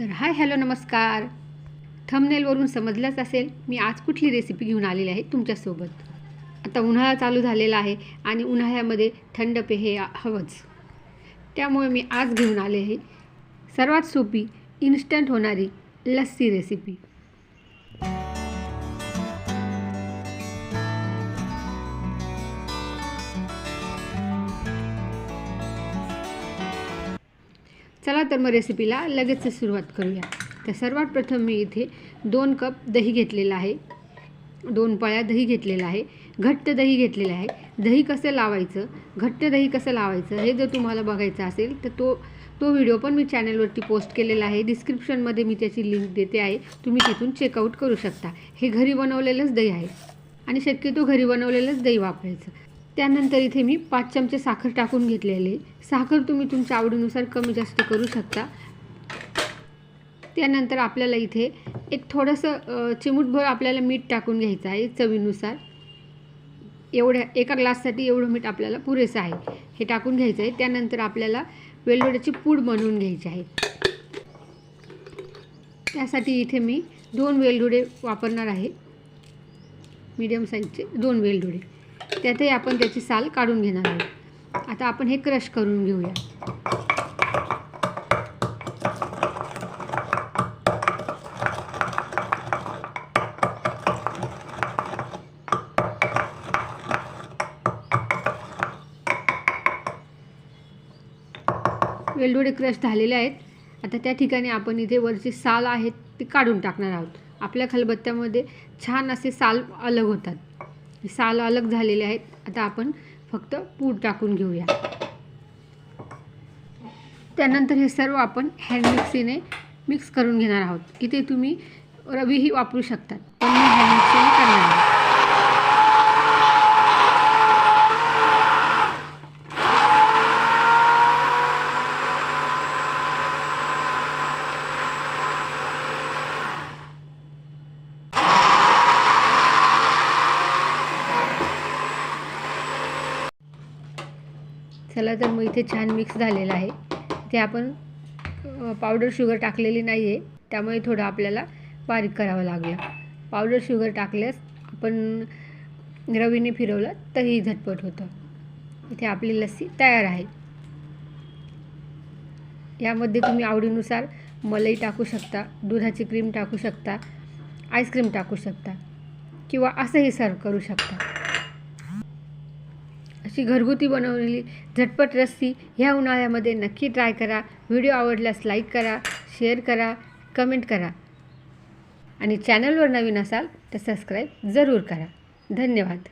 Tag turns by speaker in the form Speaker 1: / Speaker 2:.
Speaker 1: तर hi hello नमस्कार. थंबनेलवरून समजलंच असेल मी आज कुठली रेसिपी घेऊन आलेली आहे तुमच्यासोबत. आता उन्हाळा चालू झालेला आहे आणि उन्हाळ्यामध्ये थंड पेहे हवंच. त्यामुळे मी आज घेऊन आले आहे सर्वात सोपी इन्स्टंट होणारी लस्सी रेसिपी. चला तर मग रेसिपीला लगेच सुरुवात करूया. तर सर्वात प्रथम मी इथे दोन कप दही घेतलेलं आहे. दोन पळ्या दही घेतलेलं आहे. घट्ट दही घेतलेलं आहे. दही कसं लावायचं? घट्ट दही कसं लावायचं? हे जर तुम्हाला बघायचं असेल तर तो तो व्हिडिओ पण मी चॅनलवरती पोस्ट केलेला आहे. डिस्क्रिप्शनमध्ये मी त्याची लिंक देते आहे. तुम्ही तिथून चेकआउट करू शकता. हे घरी बनवलेलंच दही आहे. आणि शक्यतो घरी बनवलेलंच दही वापरायचं. त्यानंतर इथे मी पाच चमचे साखर टाकून घेतलेले. साखर तुम्ही तुमच्या आवडीनुसार कमी जास्त करू शकता. त्यानंतर आपल्याला इथे एक थोडंसं चिमूटभर आपल्याला मीठ टाकून घ्यायचं आहे चवीनुसार. एवढ्या एका ग्लाससाठी एवढं मीठ आपल्याला पुरेसं आहे. हे टाकून घ्यायचं आहे. त्यानंतर आपल्याला वेलदोड्याची पूड बनवून घ्यायची आहे. त्यासाठी इथे मी दोन वेलदोडे वापरणार आहे. मीडियम साईजचे दोन वेलदोडे. त्यातही आपण त्याची साल काढून घेणार आहोत. आता आपण हे क्रश करून घेऊया. वेलदोडे क्रश झालेले आहेत. आता त्या ठिकाणी आपण इथे वरची साल आहेत ती काढून टाकणार आहोत. आपल्या खलबत्त्यामध्ये छान असे साल अलग होतात. साल अलग झालेले आहेत. आता आपण फक्त पूड टाकून घेऊया. त्यानंतर हे सर्व आपण हँड मिक्सीने मिक्स करून घेणार आहोत. इथे तुम्ही रवीही वापरू शकतात. पण मी हँड मिक्सीने करणार आहे चला तर मग इथे छान मिक्स झालेलं आहे. ते आपण पावडर शुगर टाकलेली नाही आहे त्यामुळे थोडं आपल्याला बारीक करावं लागलं. पावडर शुगर टाकल्यास आपण रवीने फिरवलं तरीही झटपट होतं. इथे आपली लस्सी तयार आहे. यामध्ये तुम्ही आवडीनुसार मलई टाकू शकता दुधाची क्रीम टाकू शकता आईस्क्रीम टाकू शकता किंवा असंही सर्व करू शकता. रस्सी घरगुती बनवलेली झटपट रस्सी ह्या उन्हाळ्यामध्ये नक्की ट्राय करा. व्हिडिओ आवडल्यास लाईक करा शेअर करा कमेंट करा. आणि चॅनलवर नवीन असाल तर सबस्क्राईब जरूर करा. धन्यवाद.